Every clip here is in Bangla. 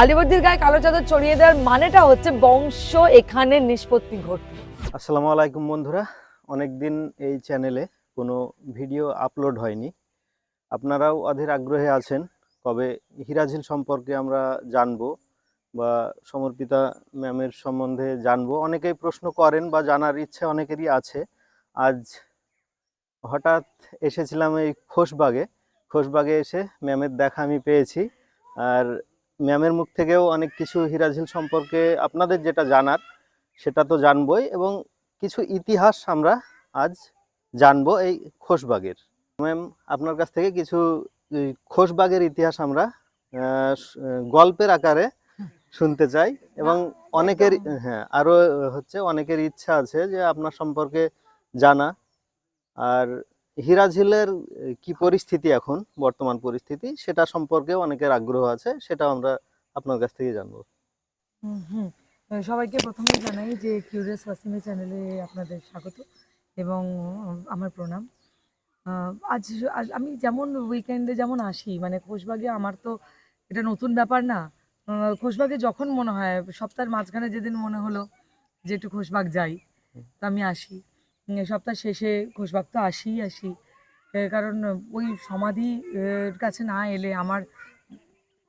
আলিবর্দির গায়ে কালো চাদর চড়িয়ে দেওয়ার মানেটা হচ্ছে বংশ এখানে নিষ্পত্তি ঘটবে আসসালামু আলাইকুম বন্ধুরা। অনেক দিন এই চ্যানেলে কোনো ভিডিও আপলোড হয়নি। আপনারাও অধীর আগ্রহে আছেন কবে হিরাঝিল সম্পর্কে আমরা জানব বা সমর্পিতা ম্যামের সম্বন্ধে জানব। অনেকেই প্রশ্ন করেন বা জানার ইচ্ছে অনেকেরই আছে। আজ হঠাৎ এসেছিলাম এই খোশবাগে। খোশবাগে এসে ম্যামের দেখা আমি পেয়েছি। আর ম্যামের মুখ থেকেও অনেক কিছু হিরাঝিল সম্পর্কে আপনাদের যেটা জানার সেটা তো জানবই এবং কিছু ইতিহাস আমরা আজ জানব এই খোশবাগের। ম্যাম আপনার কাছ থেকে কিছু খোশবাগের ইতিহাস আমরা গল্পের আকারে শুনতে চাই এবং অনেকের হ্যাঁ আরও হচ্ছে অনেকের ইচ্ছা আছে যে আপনার সম্পর্কে জানা। আর হিরাঝিলের কি পরিস্থিতি এখন বর্তমান পরিস্থিতি সেটা সম্পর্কেও অনেকের আগ্রহ আছে সেটা আমরা আপনার কাছ থেকে জানব। হুম হুম। সবাইকে প্রথমে জানাই যে কিউরিয়াস ওয়াসিমের চ্যানেলে আপনাদের স্বাগত এবং আমার প্রণাম। আজ আমি যেমন উইকেন্ডে যেমন আসি মানে খোশবাগে আমার তো এটা নতুন ব্যাপার না। খোশবাগে যখন মনে হয় সপ্তাহের মাঝখানে যেদিন মনে হলো যে একটু খোশবাগ যাই তো আমি আসি। সপ্তাহ শেষে খোশবাগ তো আসিই আসি কারণ ওই সমাধি এর কাছে না এলে আমার,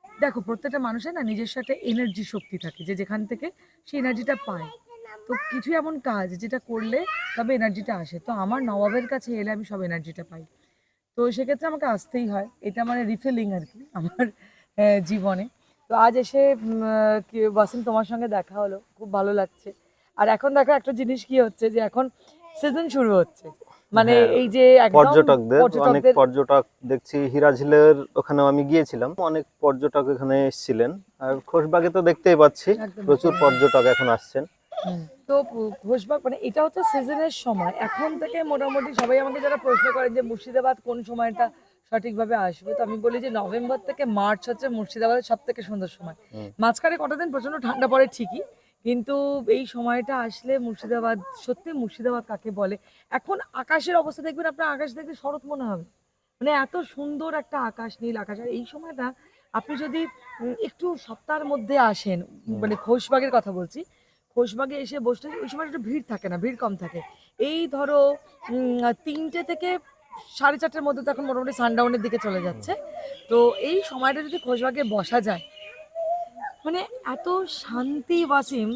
দেখো, প্রত্যেকটা মানুষের না নিজস্ব একটা এনার্জি শক্তি থাকে যে যেখান থেকে সেই এনার্জিটা পায়। তো কিছু এমন কাজ যেটা করলে তবে এনার্জিটা আসে। তো আমার নবাবের কাছে এলে আমি সব এনার্জিটা পাই। তো সেক্ষেত্রে আমাকে আসতেই হয়। এটা মানে রিফিলিং আর কি আমার জীবনে। তো আজ এসে ওয়াসিম তোমার সঙ্গে দেখা হলো। খুব ভালো লাগছে। আর এখন দেখো একটা জিনিস কি হচ্ছে যে এখন সিজন শুরু হচ্ছে। মানে হ্যাঁ, এই যে পর্যটকদের অনেক পর্যটক দেখছি হিরাঝিলের ওখানেও আমি গিয়েছিলাম অনেক পর্যটক এখানে এসেছিলেন। আর খোশবাগে তো দেখতেই পাচ্ছি প্রচুর পর্যটক এখন আসছেন। তো ঘোষবাগ মানে এটা হচ্ছে সিজনের সময়। এখন থেকে মোটামুটি সবাই আমাকে যারা প্রশ্ন করেন যে মুর্শিদাবাদ কোন সময়টা সঠিকভাবে আসবে তো আমি বলি যে নভেম্বর থেকে মার্চ হচ্ছে মুর্শিদাবাদের সব থেকে সুন্দর সময়। মাঝখানে কটা দিন প্রচণ্ড ঠান্ডা পড়ে ঠিকই কিন্তু এই সময়টা আসলে মুর্শিদাবাদ সত্যি মুর্শিদাবাদ কাকে বলে? এখন আকাশের অবস্থা দেখবেন আপনার আকাশ দেখতে শরৎ মনে হবে। মানে এত সুন্দর একটা আকাশ নীল আকাশ। আর এই সময়টা আপনি যদি একটু সপ্তাহের মধ্যে আসেন মানে খোশবাগের কথা বলছি খোশবাগে এসে বসলে ওই সময় একটু ভিড় থাকে না ভিড় কম থাকে। এই ধরো তিনটে থেকে সাড়ে চারটের মধ্যে তো এখন মোটামুটি সানডাউনের দিকে চলে যাচ্ছে। তো এই সময়টা যদি খোশবাগে বসা যায় মানে এত শান্তি ওয়াসিম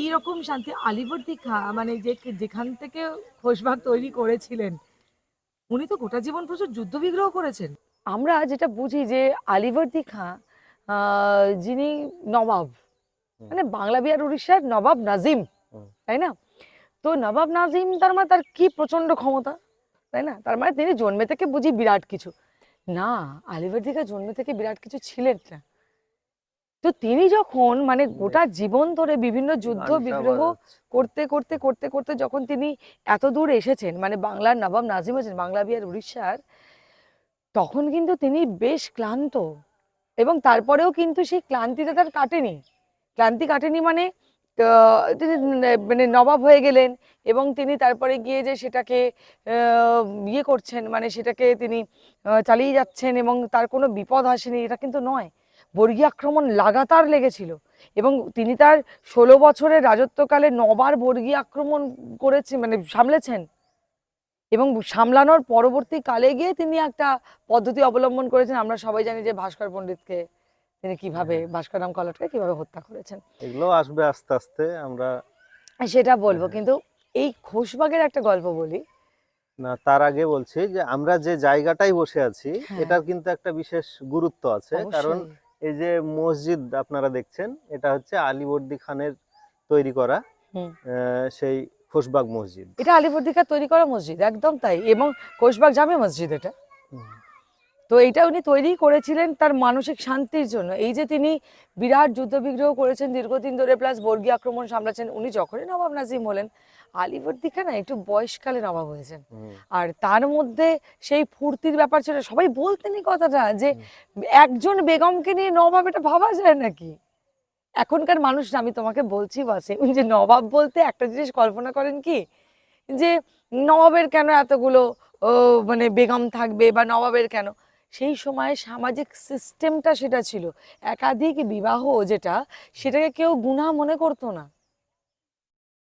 এইরকম শান্তি আলিবর দীঘা মানে যে যেখান থেকে খোশবাগ তৈরি করেছিলেন উনি তো গোটা জীবন প্রচুর যুদ্ধ বিগ্রহ করেছেন। আমরা যেটা বুঝি যে আলিবর দীঘা আহ, যিনি নবাব মানে বাংলা বিহার উড়িষ্যার নবাব নাজিম তাই না? তো নবাব নাজিম তার মানে তার কি প্রচণ্ড ক্ষমতা তাই না? তার মানে তিনি জন্মে থেকে বুঝি বিরাট কিছু। না আলিবর দীঘা জন্মে থেকে বিরাট কিছু ছিলেন না। তো তিনি যখন মানে গোটা জীবন ধরে বিভিন্ন যুদ্ধ বিগ্রহ করতে করতে করতে করতে যখন তিনি এত দূর এসেছেন মানে বাংলার নবাব নাজিম হয়েছেন বাংলা বিহার উড়িষ্যার তখন কিন্তু তিনি বেশ ক্লান্ত। এবং তারপরেও কিন্তু সেই ক্লান্তিটা তার কাটেনি। ক্লান্তি কাটেনি মানে তিনি মানে নবাব হয়ে গেলেন এবং তিনি তারপরে গিয়ে যে সেটাকে ইয়ে করছেন মানে সেটাকে তিনি চালিয়ে যাচ্ছেন এবং তার কোনো বিপদ আসেনি এটা কিন্তু নয়। বর্গী আক্রমণ লাগাতার লেগেছিল এবং তিনি তার ষোলো বছরের রাজত্বকালে নবার বর্গী আক্রমণ করেছে মানে সামলেছেন এবং সামলানোর পরবর্তী কালে গিয়ে তিনি একটা পদ্ধতি অবলম্বন করেছেন আমরা সবাই জানি যে ভাস্কর পণ্ডিতকে তিনি কীভাবে হ্যাঁ। ভাস্কর রাম কলটকে কীভাবে হত্যা করেছেন এগুলো আসবে আস্তে আস্তে আমরা সেটা বলব হ্যাঁ। কিন্তু এই খোশবাগের একটা গল্প বলি না তার আগে বলছি যে আমরা যে জায়গাটাই বসে আছি হ্যাঁ। এটার কিন্তু একটা বিশেষ গুরুত্ব আছে কারণ। এই যে মসজিদ আপনারা দেখছেন এটা হচ্ছে আলীবর্দী খানের তৈরি করা সেই খোশবাগ মসজিদ। এটা আলিবর্দি খান তৈরি করা মসজিদ একদম তাই এবং কোষবাগ জামে মসজিদ এটা। তো এইটা উনি তৈরি করেছিলেন তার মানসিক শান্তির জন্য। এই যে তিনি বিরাট যুদ্ধ বিগ্রহ করেছেন দীর্ঘদিন ধরে প্লাস বর্গী আক্রমণ সামলাচ্ছেন উনি যখনই নবাব নাজিম হলেন আলিবর্দিঘা না একটু বয়সকালে নবাব হয়েছেন আর তার মধ্যে সেই ফুর্তির ব্যাপার ছিল সবাই বলতেনই কথাটা যে একজন বেগমকে নিয়ে নবাব এটা ভাবা যায় নাকি? এখনকার মানুষ না, আমি তোমাকে বলছি বাসে যে নবাব বলতে একটা জিনিস কল্পনা করেন কি? যে নবাবের কেন এতগুলো মানে বেগম থাকবে বা নবাবের কেন? সেই সময় সামাজিক সিস্টেমটা সেটা ছিল। একাধিক বিবাহ যেটা সেটাকে কেউ গুনাহ মনে করতো না।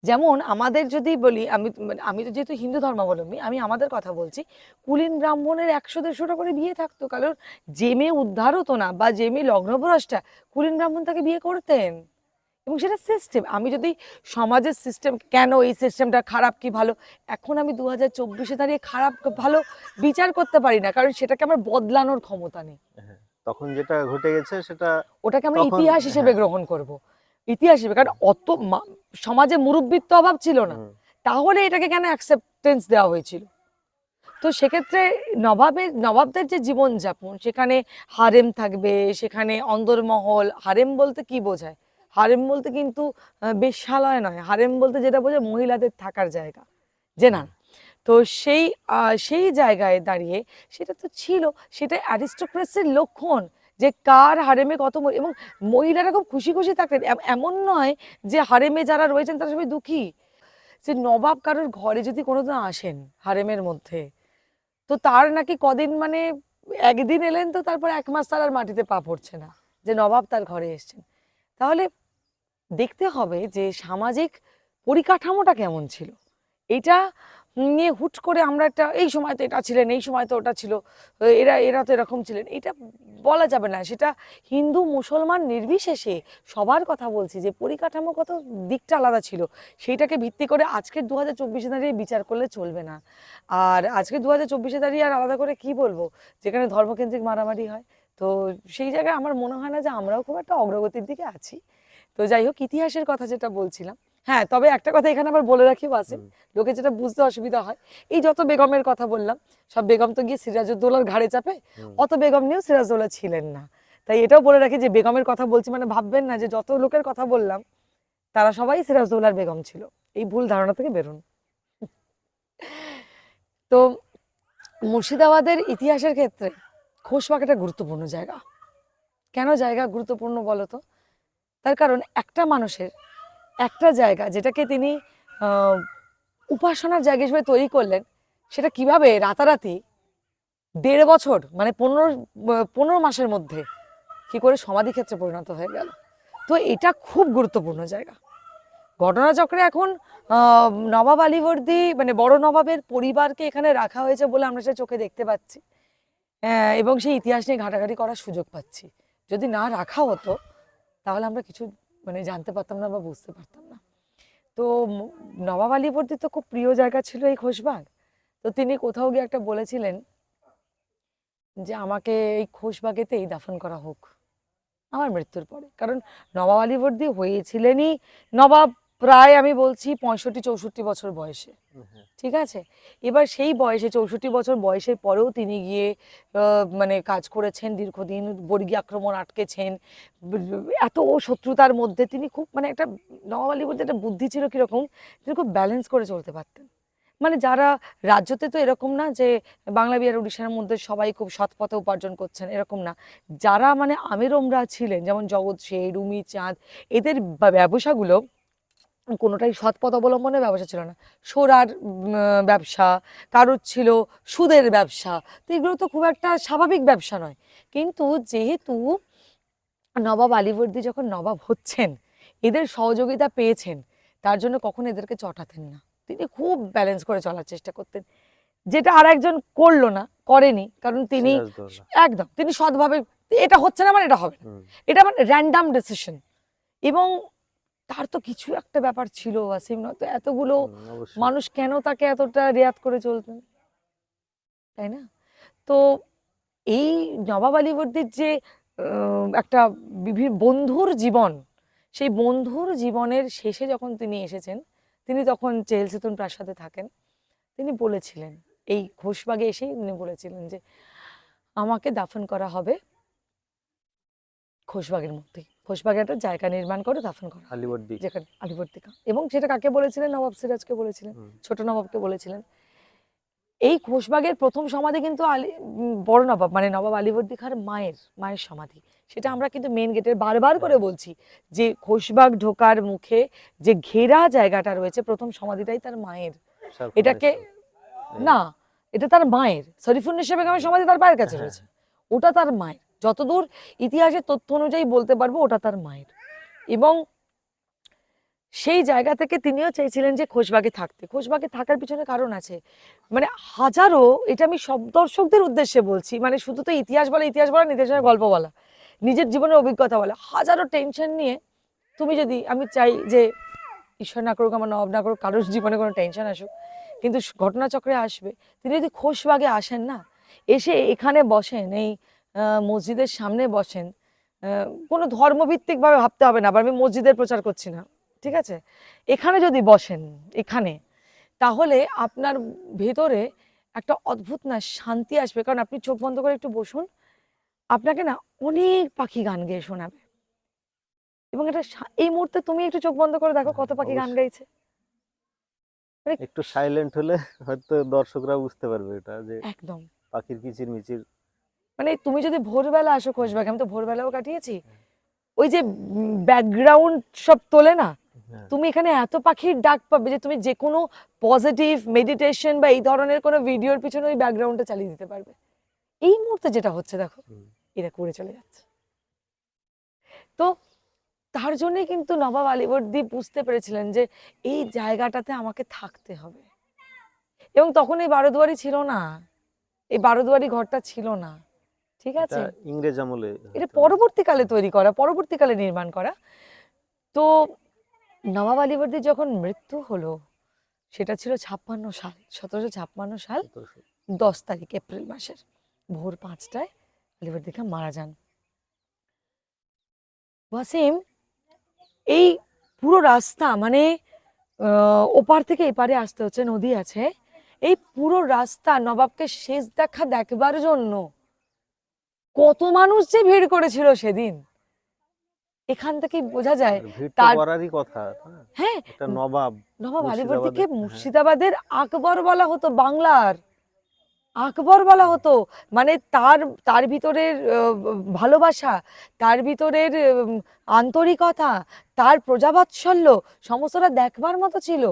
যেমন আমাদের যদি বলি আমি আমি তো যেহেতু হিন্দু ধর্মাবলম্বী আমি আমাদের কথা বলছি কুলীন ব্রাহ্মণের একশো দেড়শোটা করে বিয়ে থাকতো কারণ যে মেয়ে উদ্ধার হতো না বা যে মেয়ে লগ্নভ্রষ্টা কুলীন ব্রাহ্মণ তাকে বিয়ে করতেন। এবং সেটা সিস্টেম আমি যদি সমাজের সিস্টেম কেন এই সিস্টেমটা খারাপ কি ভালো? এখন আমি দু হাজার চব্বিশে দাঁড়িয়ে খারাপ ভালো বিচার করতে পারি না কারণ সেটাকে আমার বদলানোর ক্ষমতা নেই। তখন যেটা ঘটে গেছে সেটা ওটাকে আমরা ইতিহাস হিসেবে হ্যাঁ। গ্রহণ করব। ইতিহাস হিসেবে কারণ অত সমাজে মুরব্বিত্ব অভাব ছিল না। তাহলে এটাকে কেন অ্যাকসেপ্টেন্স দেওয়া হয়েছিল? তো সেক্ষেত্রে নবাবের নবাবদের যে জীবনযাপন সেখানে হারেম থাকবে সেখানে অন্দরমহল হারেম বলতে কি বোঝায়? হারেম বলতে কিন্তু আহ, বেশ্যালয় নয়। হারেম বলতে যেটা বোঝায় মহিলাদের থাকার জায়গা। যে না। তো সেই সেই জায়গায় দাঁড়িয়ে সেটা তো ছিল সেটা অ্যারিস্টোক্রেসির লক্ষণ। যে কার হারেমে কত এবং মহিলারা খুব খুশি খুশি থাকতেন। এমন নয় যে হারেমে যারা রয়েছেন তারা সবাই দুঃখী। যে নবাব কারোর ঘরে যদি কোনোদিন আসেন হারেমের মধ্যে, তো তার নাকি কদিন মানে একদিন এলেন তো তারপর এক মাস তার আর মাটিতে পা পড়ছে না, যে নবাব তার ঘরে এসেছেন। তাহলে দেখতে হবে যে সামাজিক পরিকাঠামোটা কেমন ছিল। এটা নিয়ে হুট করে আমরা একটা, এই সময় তো এটা ছিলেন, এই সময় তো ওটা ছিল এরা এরা তো এরকম ছিলেন। এটা বলা যাবে না, সেটা হিন্দু মুসলমান নির্বিশেষে সবার কথা বলছি, যে পরিকাঠামোগত দিকটা আলাদা ছিল, সেইটাকে ভিত্তি করে আজকের দু হাজার চব্বিশে দাঁড়িয়ে বিচার করলে চলবে না। আর আজকে দু হাজার চব্বিশে দাঁড়িয়ে আর আলাদা করে কি বলব? যেখানে ধর্মকেন্দ্রিক মারামারি হয়, তো সেই জায়গায় আমার মনে হয় না যে আমরাও খুব একটা অগ্রগতির দিকে আছি। তো যাই হোক, ইতিহাসের কথা যেটা বলছিলাম হ্যাঁ তবে একটা কথা এখানে আবার বলে রাখি ওয়াসিম লোকে যেটা বুঝতে অসুবিধা হয় এই যত বেগমের কথা বললাম সব বেগম তো গিয়ে সিরাজউদ্দৌলার ঘাড়ে চাপে অত বেগম নিয়েও সিরাজউদ্দৌলা ছিলেন না। তাই এটাও বলে রাখি যে বেগমের কথা বলছি মানে ভাববেন না যে যত লোকের কথা বললাম তারা সবাই সিরাজউদ্দৌলার বেগম ছিল। এই ভুল ধারণা থেকে বেরোন। তো মুর্শিদাবাদের ইতিহাসের ক্ষেত্রে খোশবাগ একটা গুরুত্বপূর্ণ জায়গা। কেন জায়গা গুরুত্বপূর্ণ বলতো? তার কারণ একটা মানুষের একটা জায়গা যেটাকে তিনি উপাসনার জায়গা হিসেবে তৈরি করলেন, সেটা কীভাবে রাতারাতি দেড় বছর মানে পনেরো পনেরো মাসের মধ্যে কি করে সমাধি ক্ষেত্রে পরিণত হয়ে গেল। তো এটা খুব গুরুত্বপূর্ণ জায়গা। ঘটনাচক্রে এখন নবাব আলীবর্দী মানে বড় নবাবের পরিবারকে এখানে রাখা হয়েছে বলে আমরা সেটা চোখে দেখতে পাচ্ছি। এবং সেই ইতিহাস নিয়ে ঘাটাঘাটি করার সুযোগ পাচ্ছি। যদি না রাখা হতো, তাহলে আমরা কিছু মানে জানতে পারতাম না বা বুঝতে পারতাম না। তো নবাব আলীবর্দী তো খুব প্রিয় জায়গা ছিল এই খোশবাগ তো তিনি কোথাও গিয়ে একটা বলেছিলেন যে আমাকে এই খোশবাগেতেই দাফন করা হোক। আমার মৃত্যুর পরে। কারণ নবাব আলীবর্দী হয়েছিলেনই নবাব প্রায় আমি বলছি পঁয়ষট্টি চৌষট্টি বছর বয়সে। ঠিক আছে? এবার সেই বয়সে চৌষট্টি বছর বয়সের পরেও তিনি গিয়ে মানে কাজ করেছেন দীর্ঘদিন বর্গী আক্রমণ আটকেছেন। এত শত্রুতার মধ্যে তিনি খুব মানে একটা নবাব আলী বলতে একটা বুদ্ধি ছিল কীরকম তিনি খুব ব্যালেন্স করে চলতে পারতেন। মানে যারা রাজ্যতে তো এরকম না যে বাংলা বিহার উড়িষ্যার মধ্যে সবাই খুব সৎপথে উপার্জন করছেন এরকম না। যারা মানে আমেরমরা ছিলেন যেমন জগৎ সে রুমি চাঁদ এদের ব্যবসাগুলো কোনোটাই সৎ পথ অবলম্বনের ব্যবসা ছিল না। সোরার ব্যবসা কারোর ছিল সুদের ব্যবসা। তো এগুলো তো খুব একটা স্বাভাবিক ব্যবসা নয়। কিন্তু যেহেতু নবাব আলীবর্দী যখন নবাব হচ্ছেন এদের সহযোগিতা পেয়েছেন তার জন্য কখনো এদেরকে চটাতেন না। তিনি খুব ব্যালেন্স করে চলার চেষ্টা করতেন। যেটা আর একজন করল না করেনি কারণ তিনি একদম তিনি সৎভাবে এটা হচ্ছে না মানে এটা হবে না। এটা মানে র্যান্ডাম ডিসিশন এবং তার তো কিছু একটা ব্যাপার ছিল ওয়াসিম তো এতগুলো মানুষ কেন তাকে এতটা রেয়াত করে চলতেন তাই না? তো এই নবাব আলীবর্দীর যে একটা বিভিন্ন বন্ধুর জীবন সেই বন্ধুর জীবনের শেষে যখন তিনি এসেছেন তিনি তখন চেলসিতন প্রাসাদে থাকেন। তিনি বলেছিলেন এই ঘোষবাগে এসেই তিনি বলেছিলেন যে আমাকে দাফন করা হবে খোশবাগের মধ্যেই। খোশবাগে একটা জায়গা নির্মাণ করে দাফন করা। আলীবর্দী যেখানে আলিবর্তিকা এবং সেটা কাকে বলেছিলেন? নবাব সিরাজকে বলেছিলেন ছোট নবাবকে বলেছিলেন। এই খোশবাগের প্রথম সমাধি কিন্তু আলী বড় নবাব মানে নবাব আলীবর্দী খাঁর মায়ের মায়ের সমাধি। সেটা আমরা কিন্তু মেন গেটের বারবার করে বলছি যে খোশবাগ ঢোকার মুখে যে ঘেরা জায়গাটা রয়েছে প্রথম সমাধিটাই তার মায়ের। এটাকে না এটা তার মায়ের। শরীফুন্নেসা বেগমের সমাধি তার পায়ের কাছে হ্যাঁ। রয়েছে। ওটা তার মায়ের। যতদূর ইতিহাসের তথ্য অনুযায়ী বলতে পারব, ওটা তার মায়ের। এবং সেই জায়গা থেকে তিনিও চেয়েছিলেন যে খোশবাগে থাকতে। খোশবাগে থাকার পিছনে কারণ আছে। মানে হাজারো, এটা আমি সব দর্শকদের উদ্দেশ্যে বলছি মানে শুধু তো ইতিহাস বলা ইতিহাস বলা নির্দেশনের গল্প বলা, নিজের জীবনের অভিজ্ঞতা বলা। হাজারো টেনশন নিয়ে তুমি যদি, আমি চাই যে ঈশ্বর না করুক, আমার নব না করুক, কারোর জীবনে কোনো টেনশন আসুক, কিন্তু ঘটনাচক্রে আসবে। তিনি যদি খোশবাগে আসেন না, এসে এখানে বসেন, এই মসজিদের সামনে বসেন কোনো ধর্মভিত্তিকভাবে ভাবতে হবে না আবার আমি মসজিদের প্রচার করছি না ঠিক আছে? এখানে যদি বসেন এখানে তাহলে আপনার ভেতরে একটা অদ্ভুত না শান্তি আসবে কারণ আপনি চোখ বন্ধ করে একটু বসুন আপনাকে না অনেক পাখি গান গেয়ে শোনাবে। এবং এটা এই মুহূর্তে তুমি একটু চোখ বন্ধ করে দেখো কত পাখি গান। গাইছে। একটু সাইলেন্ট হলে হয়তো দর্শকরা বুঝতে পারবে এটা যে একদম। পাখির কিচির মিচির মানে তুমি যদি ভোরবেলা আসো খোঁজবাগে আমি তো ভোরবেলাও কাটিয়েছি ওই যে ব্যাকগ্রাউন্ড সব তোলে না হ্যাঁ, তুমি এখানে এত পাখির ডাক পাবে যে তুমি যে কোনো পজিটিভ মেডিটেশন বা এই ধরনের কোনো ভিডিওর পিছনে ওই ব্যাকগ্রাউন্ডটা চালিয়ে দিতে পারবে। এই মুহূর্তে যেটা হচ্ছে দেখো এরা করে চলে যাচ্ছে। তো তার জন্যই কিন্তু নবাব আলীবর্দী বুঝতে পেরেছিলেন যে এই জায়গাটাতে আমাকে থাকতে হবে। এবং তখন এই বারোদুয়ারি ছিল না এই বারোদুয়ারি ঘরটা ছিল না। ঠিক আছে? ইংরেজ আমলে এটা পরবর্তীকালে তৈরি করা পরবর্তীকালে নির্মাণ করা। তো নবাব আলীবর্দীর যখন মৃত্যু হলো সেটা ছিল ছাপ্পান্ন সাল সতেরোশো ছাপ্পান্ন সাল দশ তারিখ এপ্রিল মাসের ভোর পাঁচটায় আলিবর্দী খান মারা যান। ওয়াসিম এই পুরো রাস্তা মানে ওপার থেকে এপারে আসতে হচ্ছে নদী আছে। এই পুরো রাস্তা নবাবকে শেষ দেখা দেখবার জন্য কত মানুষ যে ভিড় করেছিল সেদিন। এখান থেকে বোঝা যায় তার- করারই কথা হ্যাঁ, হ্যাঁ এটা নবাব নবাব মুর্শিদাবাদের- আলীবর্দীকে হ্যাঁ। মুর্শিদাবাদের আকবর বলা হতো বাংলার। আকবর বলা হতো মানে তার তার ভিতরের ভালোবাসা তার ভিতরের আন্তরিকতা তার প্রজাবাৎসল্য সমস্তটা দেখবার মতো ছিল।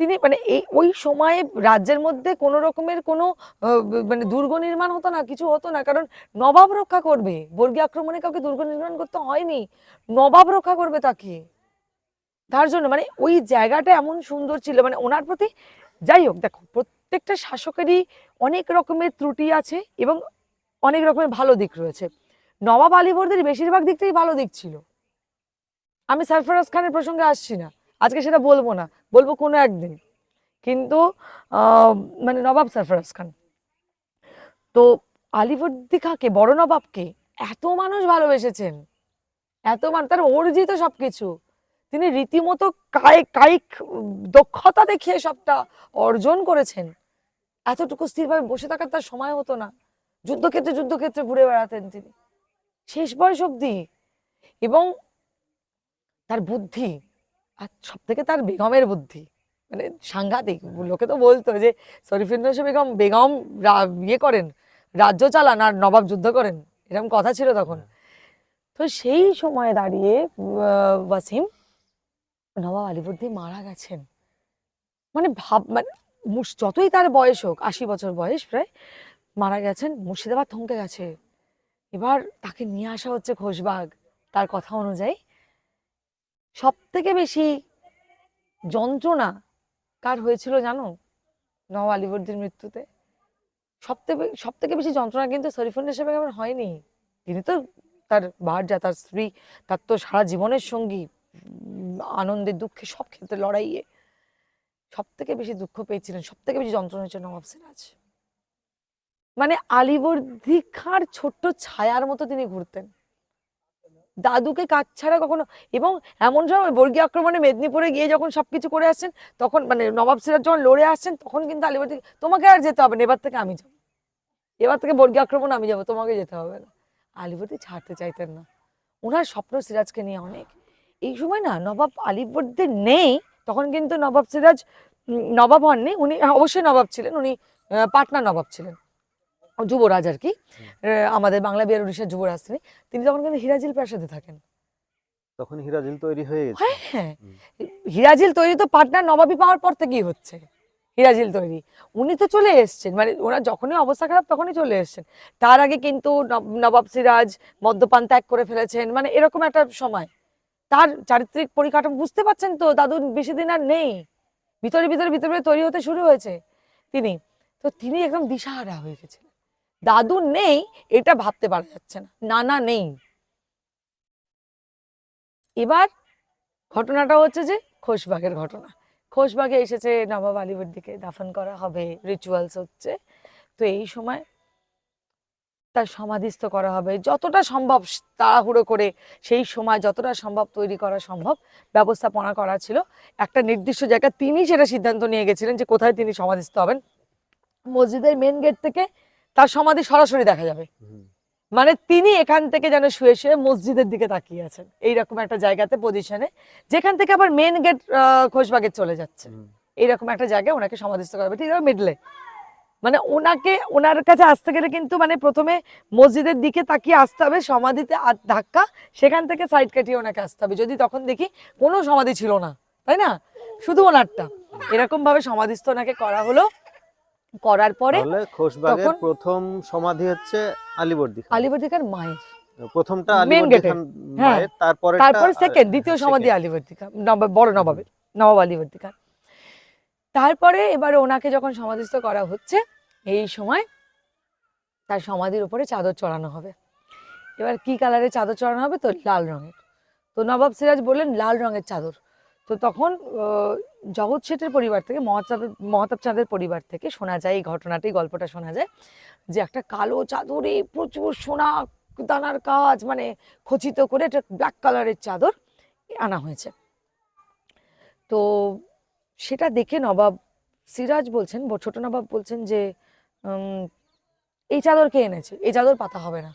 তিনি মানে এই, ওই সময়ে রাজ্যের মধ্যে কোনো রকমের কোনো মানে দুর্গ নির্মাণ হতো না, কিছু হতো না। কারণ নবাব রক্ষা করবে বর্গী আক্রমণে কাউকে দুর্গ নির্মাণ করতে হয়নি। নবাব রক্ষা করবে তাকে। তার জন্য মানে ওই জায়গাটা এমন সুন্দর ছিল মানে ওনার প্রতি, যাই হোক, দেখো, প্রত্যেকটা শাসকেরই অনেক রকমের ত্রুটি আছে এবং অনেক রকমের ভালো দিক রয়েছে। নবাব আলীবর্দের বেশিরভাগ দিকটাই ভালো দিক ছিল। আমি সারফরাজ খানের প্রসঙ্গে আসছি না। আজকে সেটা বলব না, বলব কোনো একদিন। কিন্তু মানে নবাব সরফরাজ খান। তো আলিবর্দি খাঁকে বড় নবাবকে এত মানুষ ভালোবেসেছেন, এত মান, তার অর্জিত সবকিছু। তিনি রীতিমতো কায়িক কায়িক দক্ষতা দেখিয়ে সবটা অর্জন করেছেন। এতটুকু স্থিরভাবে বসে থাকার তার সময় হতো না। যুদ্ধক্ষেত্রে যুদ্ধক্ষেত্রে ঘুরে বেড়াতেন তিনি। শেষ বয়স অব্দি এবং তার বুদ্ধি আর সব থেকে তার বেগমের বুদ্ধি। মানে সাংঘাতিক, লোকে তো বলতো যে শরীফিন্দ্র বেগম বেগম ইয়ে করেন, রাজ্য চালান আর নবাব যুদ্ধ করেন এরকম কথা ছিল তখন। তো সেই সময়ে দাঁড়িয়ে ওয়াসিম, নবাব আলীবর্দী মারা গেছেন। মানে ভাব মানে যতই তার বয়স হোক, আশি বছর বয়স প্রায়, মারা গেছেন, মুর্শিদাবাদ থমকে গেছে। এবার তাকে নিয়ে আসা হচ্ছে খোশবাগ তার কথা অনুযায়ী। সব থেকে বেশি যন্ত্রণা কার হয়েছিল জানো? নওয়াব আলিবর্দির মৃত্যুতে। সব থেকে সব থেকে বেশি যন্ত্রণা কিন্তু শরীফুন্নেসা বেগমের হয়নি। তিনি তো তার ভার্যা তার স্ত্রী, তার তো সারা জীবনের সঙ্গী আনন্দে দুঃখে সব ক্ষেত্রে লড়াইয়ে সব থেকে বেশি দুঃখ পেয়েছিলেন সব থেকে বেশি যন্ত্রণা হয়েছে নবাব সিরাজ। মানে আলীবর্দী খাঁর ছোট্ট ছায়ার মতো তিনি ঘুরতেন। দাদুকে কাজ ছাড়া কখনো, এবং এমন সময় বর্গী আক্রমণে মেদিনীপুরে গিয়ে যখন সবকিছু করে আসছেন, তখন মানে নবাব সিরাজ যখন লড়ে আসছেন, তখন কিন্তু আলীবর্দী তোমাকে আর যেতে হবে না, এবার থেকে আমি যাব। এবার থেকে বর্গী আক্রমণ, আমি যাব, তোমাকে যেতে হবে না। আলীবর্দী ছাড়তে চাইতেন না। ওনার স্বপ্ন সিরাজকে নিয়ে অনেক। এই সময় না, নবাব আলীবর্দী নেই, তখন কিন্তু নবাব সিরাজ নবাব হননি, উনি অবশ্যই নবাব ছিলেন, উনি পাটনা নবাব ছিলেন। যুবরাজ আর কি আমাদের বাংলা বিহার উড়িষ্যার যুবরাজ তিনি। তিনি তখন কিন্তু হিরাজিল প্রাসাদে থাকেন। তখন হিরাজিল তৈরি হয়ে গেছে। হ্যাঁ হ্যাঁ। হিরাজিল তৈরি তো পাটনার নবাবি পাওয়ার পর থেকেই হচ্ছে হিরাজিল তৈরি। উনি তো চলে এসছেন মানে ওনার যখনই অবস্থা খারাপ তখনই চলে এসছেন। তার আগে কিন্তু নব- নবাব সিরাজ মদ্যপান ত্যাগ করে ফেলেছেন মানে এরকম একটা সময়। তার চারিত্রিক পরিকাঠামো বুঝতে পারছেন তো দাদু বেশি দিন আর নেই। ভিতরে ভিতরে ভিতরে তৈরি হতে শুরু হয়েছে তিনি। তো তিনি একদম দিশাহারা হয়ে গেছিলেন দাদু নেই, এটা ভাবতে পারা যাচ্ছে না। নানা নেই। এবার ঘটনাটা হচ্ছে যে খোশবাগের ঘটনা। খোশবাগে এসেছে নবাব আলীবর্দীকে দাফন করা হবে রিচুয়ালস হচ্ছে। তো এই সময় তার সমাধিস্থ করা হবে। যতটা সম্ভব তাড়াহুড়ো করে সেই সময় যতটা সম্ভব তৈরি করা সম্ভব ব্যবস্থাপনা করা ছিল। একটা নির্দিষ্ট জায়গা তিনি সেটা সিদ্ধান্ত নিয়ে গেছিলেন যে কোথায় তিনি সমাধিস্থ হবেন। মসজিদের মেন গেট থেকে তার সমাধি সরাসরি দেখা যাবে। মানে তিনি এখান থেকে যেন শুয়ে শুয়ে মসজিদের দিকে তাকিয়ে আছেন। এইরকম একটা জায়গাতে পজিশনে যেখান থেকে আবার মেন গেট খোশবাগের চলে যাচ্ছে। এইরকম একটা জায়গায় ওনাকে সমাধিস্থ করা হবে। ঠিক আছে মিডলে মানে ওনাকে ওনার কাছে আসতে গেলে কিন্তু মানে প্রথমে মসজিদের দিকে তাকিয়ে আসতে হবে সমাধিতে ধাক্কা সেখান থেকে সাইড কাটিয়ে ওনাকে আসতে হবে। যদি তখন দেখি কোনো সমাধি ছিল না তাই না? শুধু ওনারটা। এরকম ভাবে সমাধিস্থ ওনাকে করা হলো। করার পরে খোশবাগের প্রথম সমাধি হচ্ছে আলীবর্দী খান। আলিবর্দিকার মায়ের। প্রথমটা আলীবর্দী। খান হ্যাঁ। মায়ের তারপরে তারপরে সেকেন্ড দ্বিতীয় সমাধি আলিবর্দী খান বড় নবাবের নবাব আলিবর্দী খান। তারপরে এবার ওনাকে যখন সমাধিস্থ করা হচ্ছে এই সময় তার সমাধির উপরে চাদর চড়ানো হবে। এবার কি কালারের চাদর চড়ানো হবে? তো লাল রঙের। তো নবাব সিরাজ বললেন লাল রঙের চাদর। তো তখন জগৎ শেঠের পরিবার থেকে মহাতাব মহাতাব চাঁদের পরিবার থেকে শোনা যায়, এই ঘটনাটি, গল্পটা শোনা যায়, যে একটা কালো চাদরে প্রচুর সোনা দানার কাজ মানে খচিত করে একটা ব্ল্যাক কালারের চাদর আনা হয়েছে। তো সেটা দেখে নবাব সিরাজ বলছেন ছোট নবাব বলছেন যে এই চাদর কে এনেছে? এই চাদর পাতা হবে না।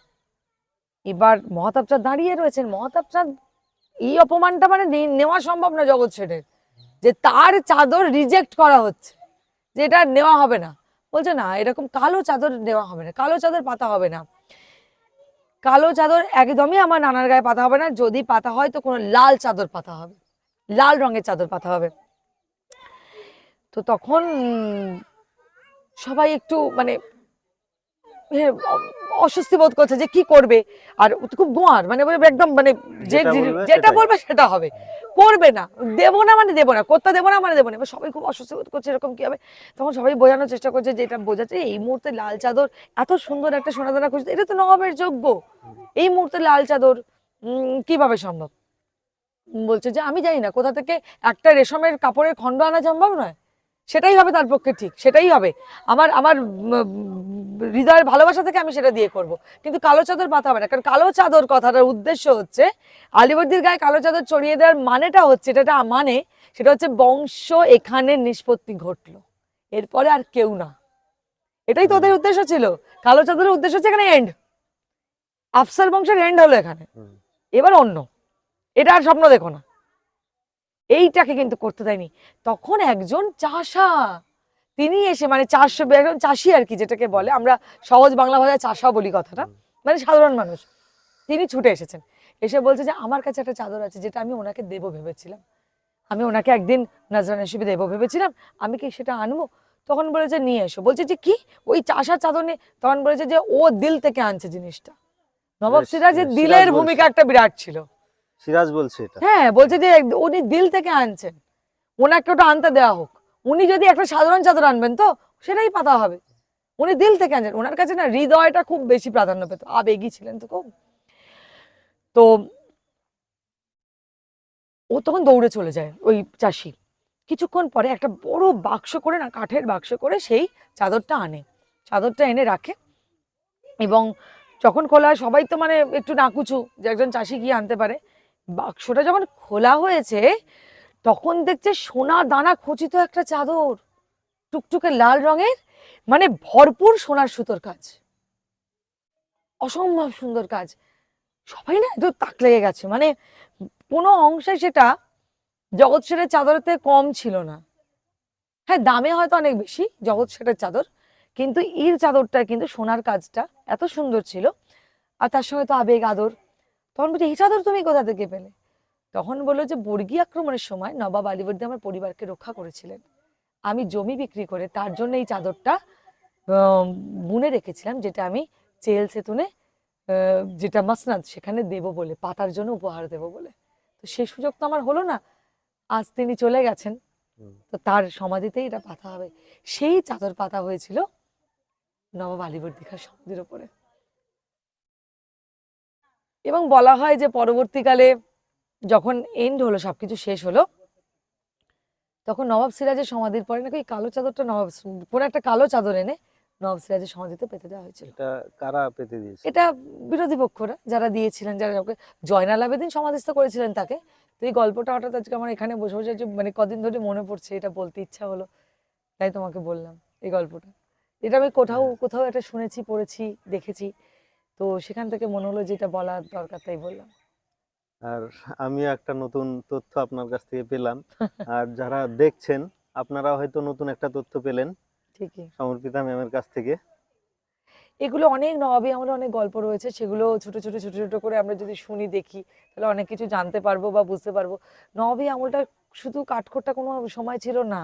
এবার মহাতাব চাঁদ দাঁড়িয়ে রয়েছেন। মহাতাব চাঁদ, এই অপমানটা মানে নেওয়া সম্ভব না জগৎ শেঠের। যে তার চাদর রিজেক্ট করা হচ্ছে, যে এটা নেওয়া হবে না। বলছে, না, এরকম কালো চাদর নেওয়া হবে না, কালো চাদর পাতা হবে না। কালো চাদর একদমই আমার নানার গায়ে পাতা হবে না, যদি পাতা হয় তো কোনো লাল চাদর পাতা হবে, লাল রঙের চাদর পাতা হবে। তো তখন সবাই একটু মানে অ- অস্বস্তি বোধ করছে যে কি করবে? আর খুব গোয়ার মানে একদম মানে যে যেটা বলবে সেটা হবে। করবে না। দেবো না মানে দেবো না। করতে দেবো না মানে দেবো না। সবাই খুব অস্বস্তি বোধ করছে এরকম কি হবে? তখন সবাই বোঝানোর চেষ্টা করছে যে এটা বোঝাচ্ছে এই মুহূর্তে লাল চাদর এত সুন্দর একটা সোনাদানা খুঁজতে এটা তো নবাবের যোগ্য। এই মুহূর্তে লাল চাদর কীভাবে সম্ভব? বলছে যে আমি জানি না। কোথা থেকে একটা রেশমের কাপড়ের খণ্ড আনা সম্ভব নয়? সেটাই হবে তার পক্ষে ঠিক সেটাই হবে। আমার আমার হৃদয়ের ভালোবাসা থেকে আমি সেটা দিয়ে করব। কিন্তু কালো চাদর পাতা হবে না কারণ কালো চাদর কথাটার উদ্দেশ্য হচ্ছে আলিবর্দির গায়ে কালো চাদর চড়িয়ে দেওয়ার মানেটা হচ্ছে এটা মানে সেটা হচ্ছে বংশ এখানে নিষ্পত্তি ঘটলো। এরপরে আর কেউ না। এটাই তোদের উদ্দেশ্য ছিল। কালো চাদরের উদ্দেশ্য হচ্ছে এখানে এন্ড আফসার বংশের এন্ড হলো এখানে। এবার অন্য। এটা আর স্বপ্ন দেখো না। এইটাকে কিন্তু করতে দেয়নি। তখন একজন চাষা তিনি এসে মানে চাষ একজন চাষি আর কি যেটাকে বলে আমরা সহজ বাংলা ভাষায় চাষা বলি কথাটা মানে সাধারণ মানুষ তিনি ছুটে এসেছেন। এসে বলছে যে আমার কাছে একটা চাদর আছে যেটা আমি ওনাকে দেবো ভেবেছিলাম। আমি ওনাকে একদিন নাজরান হিসেবে দেবো ভেবেছিলাম আমি কি সেটা আনব? তখন বলেছে নিয়ে এসো। বলছে যে কি? ওই চাষার চাদর নিয়ে? তখন বলেছে যে ও দিল থেকে আনছে জিনিসটা। নবাব সিরাজের দিলের ভূমিকা একটা বিরাট ছিল। সিরাজ বলছে এটা। হ্যাঁ বলছে যে উনি দিল থেকে আনছেন। ওনাকে ওটা আনতে দেওয়া হোক। উনি যদি একটা সাধারণ চাদর আনবেন তো সেটাই পাতা হবে। উনি দিল থেকে আনছেন। ওনার কাছে না হৃদয়টা খুব বেশি প্রাধান্য পেত। আবেগী ছিলেন তো খুব। তো ও তখন দৌড়ে চলে যায় ওই চাষি। কিছুক্ষণ পরে একটা বড় বাক্স করে না, কাঠের বাক্স করে সেই চাদরটা আনে। চাদরটা এনে রাখে এবং যখন খোলা হয়, সবাই তো মানে একটু নাকুচু যে একজন চাষি গিয়ে আনতে পারে। বাক্সটা যখন খোলা হয়েছে, তখন দেখছে সোনা দানা খচিত একটা চাদর। টুকটুকে লাল রঙের মানে ভরপুর সোনার সুতোর কাজ। অসম্ভব সুন্দর কাজ। সবাই না একটু তাক লেগে গেছে। মানে কোনো অংশে সেটা জগৎ সেটের চাদরের থেকে কম ছিল না। হ্যাঁ দামে হয়তো অনেক বেশি জগৎ সেটের চাদর, কিন্তু এর চাদরটা কিন্তু সোনার কাজটা এত সুন্দর ছিল। আর তার সঙ্গে তো আবেগ, আদর তখন বলছে এই চাদর তুমি কোথা থেকে পেলে? তখন বলল যে বর্গী আক্রমণের সময় নবাব আলীবর্দী আমার পরিবারকে রক্ষা করেছিলেন। আমি জমি বিক্রি করে তার জন্য এই চাদরটা বুনে রেখেছিলাম যেটা আমি চেল সেতুনে যেটা মাসনাদ সেখানে দেব বলে পাতার জন্য উপহার দেব বলে। তো সেই সুযোগ তো আমার হলো না। আজ তিনি চলে গেছেন। তো তার সমাধিতেই এটা পাতা হবে। সেই চাদর পাতা হয়েছিল নবাব আলীবর্দী খাঁর সমাধির ওপরে এবং বলা হয় যে পরবর্তীকালে যখন এন্ড হলো সবকিছু শেষ হলো তখন নবাব সিরাজের সমাধির পরে নাকি কালো চাদরটা নবাব কোনো একটা কালো চাদর এনে নবাব সিরাজের সমাধিতে পেতে দেওয়া হয়েছিল। এটা কারা পেতে দিয়েছে? এটা বিরোধী পক্ষরা যারা দিয়েছিলেন যারা জয়নাল আবেদিন সমাধিস্থ করেছিলেন তাকে। তো এই গল্পটা হঠাৎ আজকে আমার এখানে বসে বসে যে মানে কদিন ধরে মনে পড়ছে এটা বলতে ইচ্ছা হলো তাই তোমাকে বললাম এই গল্পটা। এটা আমি কোথাও হ্যাঁ। কোথাও একটা শুনেছি পড়েছি দেখেছি। তো সেখান থেকে মনে হলো যে এটা বলার দরকার তাই বললাম। আর আমিও একটা নতুন তথ্য আপনার কাছ থেকে পেলাম। আর যারা দেখছেন আপনারা হয়তো নতুন একটা তথ্য পেলেন। ঠিকই। সমর্পিতা ম্যামের কাছ থেকে। এগুলো অনেক নবাবী আমলে অনেক গল্প রয়েছে সেগুলো ছোট ছোট ছোট ছোট করে আমরা যদি শুনি দেখি তাহলে অনেক কিছু জানতে পারব বা বুঝতে পারব। নবাবী আমলটা শুধু কাঠখোট্টা কোনো সময় ছিল না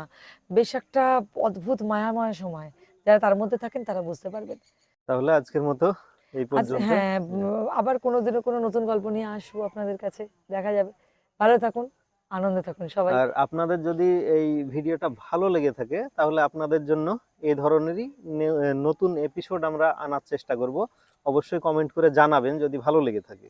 বেশ একটা অদ্ভুত মায়াময় সময়। যারা তার মধ্যে থাকেন তারা বুঝতে পারবেন। তাহলে আজকের মতো হ্যাঁ উম, আবার কোনোদিনও কোনো নতুন গল্প নিয়ে আসব আপনাদের কাছে। দেখা যাবে। ভালো থাকুন আনন্দে থাকুন সবাই। আর আপনাদের যদি এই ভিডিওটা ভালো লেগে থাকে তাহলে আপনাদের জন্য এই ধরনেরই নতুন এপিসোড আমরা আনার চেষ্টা করব। অবশ্যই কমেন্ট করে জানাবেন যদি ভালো লেগে থাকে।